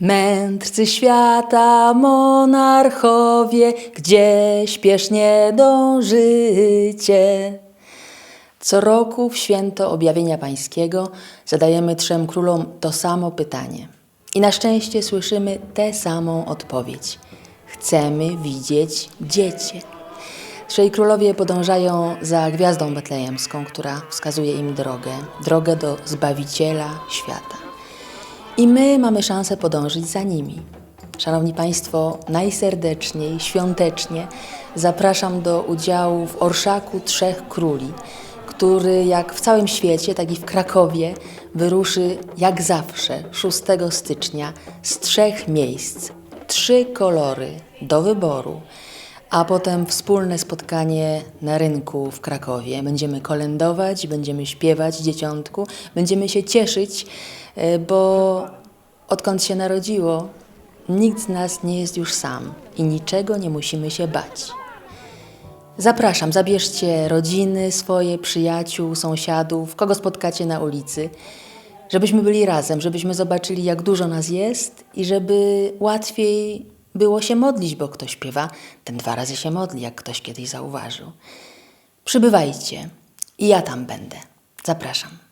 Mędrcy świata, monarchowie, gdzie śpiesznie dążycie? Co roku w święto objawienia pańskiego zadajemy trzem królom to samo pytanie. I na szczęście słyszymy tę samą odpowiedź. Chcemy widzieć dziecię. Trzej królowie podążają za gwiazdą betlejemską, która wskazuje im drogę, drogę do Zbawiciela świata. I my mamy szansę podążyć za nimi. Szanowni Państwo, najserdeczniej, świątecznie zapraszam do udziału w Orszaku Trzech Króli, który jak w całym świecie, tak i w Krakowie wyruszy jak zawsze 6 stycznia z trzech miejsc. Trzy kolory do wyboru, a potem wspólne spotkanie na rynku w Krakowie. Będziemy kolędować, będziemy śpiewać dzieciątku, będziemy się cieszyć, e, bo odkąd się narodziło, nikt z nas nie jest już sam i niczego nie musimy się bać. Zapraszam, zabierzcie rodziny swoje, przyjaciół, sąsiadów, kogo spotkacie na ulicy, żebyśmy byli razem, żebyśmy zobaczyli, jak dużo nas jest i żeby łatwiej było się modlić, bo kto śpiewa, ten dwa razy się modli, jak ktoś kiedyś zauważył. Przybywajcie i ja tam będę. Zapraszam.